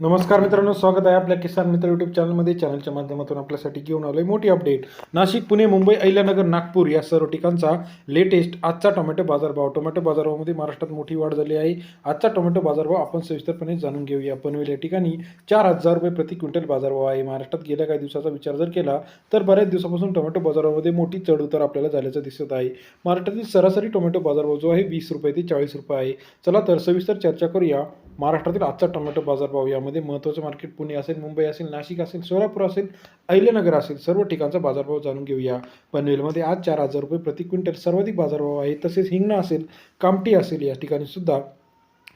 नमस्कार मित्रांनो स्वागत आहे आपल्या किसान मित्र यूट्यूब चॅनलमध्ये चॅनलच्या माध्यमातून आपल्यासाठी घेऊन आलो आहे मोठी अपडेट नाशिक पुणे मुंबई अहिल्यानगर नागपूर या सर्व ठिकाणचा लेटेस्ट आजचा टोमॅटो बाजारभाव. टोमॅटो बाजारभावामध्ये महाराष्ट्रात मोठी वाढ झाली आहे. आजचा टोमॅटो बाजारभाव आपण सविस्तरपणे जाणून घेऊया. पनवेल या ठिकाणी चार हजार रुपये प्रति क्विंटल बाजारभाव आहे. महाराष्ट्रात गेल्या काही दिवसाचा विचार जर केला तर बऱ्याच दिवसापासून टोमॅटो बाजारामध्ये मोठी चढ उतार आपल्याला झाल्याचं दिसत आहे. महाराष्ट्रातील सरासरी टोमॅटो बाजारभाव जो आहे वीस रुपये ते चाळीस रुपये आहे. चला तर सविस्तर चर्चा करूया महाराष्ट्रातील आजचा टोमॅटो बाजारभाव या यामध्ये महत्त्वाचं मार्केट पुणे असेल मुंबई असेल नाशिक असेल सोलापूर असेल अहिल्यानगर असेल सर्व ठिकाणचा बाजारभाव जाणून घेऊया. पनवेलमध्ये आज चार हजार रुपये प्रति क्विंटल सर्वाधिक बाजारभाव आहे. तसेच हिंगणा असेल कामटी असेल या ठिकाणी सुद्धा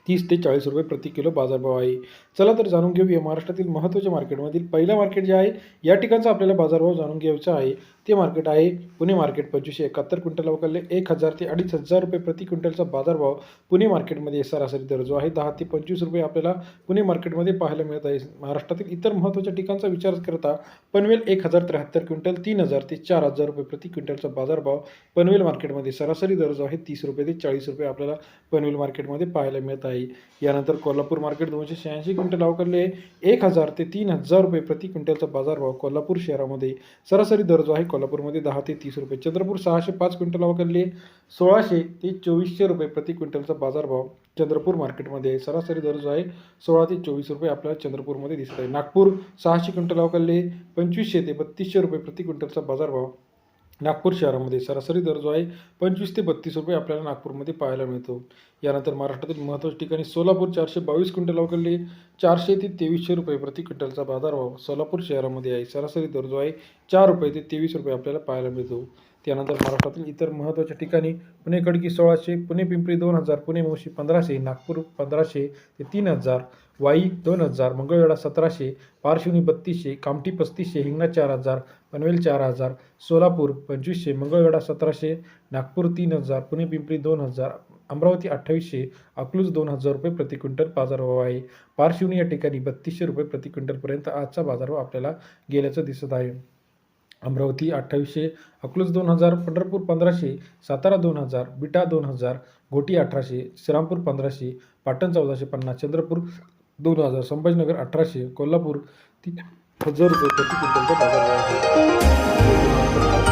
तीस ते चाळीस रुपये प्रति किलो बाजारभाव आहे. चला तर जाणून घेऊया महाराष्ट्रातील महत्त्वाच्या मार्केटमधील पहिलं मार्केट जे आहे या ठिकाणचा आपल्याला बाजारभाव जाणून घ्यायचा आहे. ते मार्केट आहे पुणे मार्केट पंचवीसशे एकाहत्तर क्विंटल वकलले एक हजार ते अडीच हजार रुपये प्रति क्विंटलचा बाजारभाव पुणे मार्केटमध्ये सरासरी दर जो आहे. दहा ते पंचवीस रुपये आपल्याला पुणे मार्केटमध्ये पाहायला मिळत आहे. महाराष्ट्रातील इतर महत्त्वाच्या ठिकाणचा विचार करता पनवेल एक हजार त्र्याहत्तर क्विंटल तीन हजार ते चार हजार रुपये प्रति क्विंटलचा बाजारभाव पनवेल मार्केटमध्ये सरासरी दर जो आहे. तीस रुपये ते चाळीस रुपये आपल्याला पनवेल मार्केटमध्ये पाहायला मिळत आहे. यानंतर कोल्हापूर मार्केट दोनशे शहाऐंशी क्विंटल अवकाले एक हजार ते तीन हजार रुपये प्रति क्विंटलचा बाजारभाव कोल्हापूर शहरामध्ये. सरासरी दर जो आहे कोल्हापूरमध्ये दहा ते तीस रुपये. चंद्रपूर सहाशे पाच क्विंटल अवकाले सोळाशे ते चोवीसशे रुपये प्रति क्विंटलचा बाजारभाव चंद्रपूर मार्केटमध्ये आहे. सरासरी दर जो आहे सोळा ते चोवीस रुपये आपल्याला चंद्रपूरमध्ये दिसत आहे. नागपूर सहाशे क्विंटल अवकाले पंचवीसशे ते बत्तीसशे रुपये प्रति क्विंटलचा बाजारभाव नागपूर शहरामध्ये सरासरी दर जो आहे पंचवीस ते बत्तीस रुपये आपल्याला नागपूरमध्ये पाहायला मिळतो. यानंतर महाराष्ट्रातील महत्त्वाच्या ठिकाणी सोलापूर चारशे बावीस क्विंटल अवकाले चारशे ते तेवीसशे रुपये प्रति क्विंटलचा बाजारभाव सोलापूर शहरामध्ये आहे. सरासरी दर जो आहे चार रुपये ते तेवीस रुपये आपल्याला पाहायला मिळतो. त्यानंतर महाराष्ट्रातील इतर महत्त्वाच्या ठिकाणी पुणे खडकी सोळाशे पुणे पिंपरी दोन हजार पुणे मोशी पंधराशे नागपूर पंधराशे ते तीन हजार वाई दोन हजार मंगळवेढा सतराशे पारशिवनी बत्तीसशे कामठी पस्तीसशे हिंगणा चार हजार पनवेल चार हजार सोलापूर पंचवीसशे मंगळवेढा सतराशे नागपूर तीन हजार पुणे पिंपरी दोन हजार अमरावती अठ्ठावीसशे अकलूज दोन हजार रुपये प्रति क्विंटल बाजारभाव आहे. पारशिवनी या ठिकाणी बत्तीसशे रुपये प्रति क्विंटलपर्यंत आजचा बाजारभाव आपल्याला गेल्याचं दिसत आहे. अमरावती अठ्ठावीसशे अकलूज दोन हजार पंढरपूर पंधराशे सातारा दोन हजार बिटा दोन हजार घोटी अठराशे श्रीरामपूर पंधराशे पाटण चौदाशे पन्नास चंद्रपूर दोन हजार संभाजीनगर अठराशे कोल्हापूर तीन हजार रुपये प्रति क्विंटलचा बाजारभाव आहे.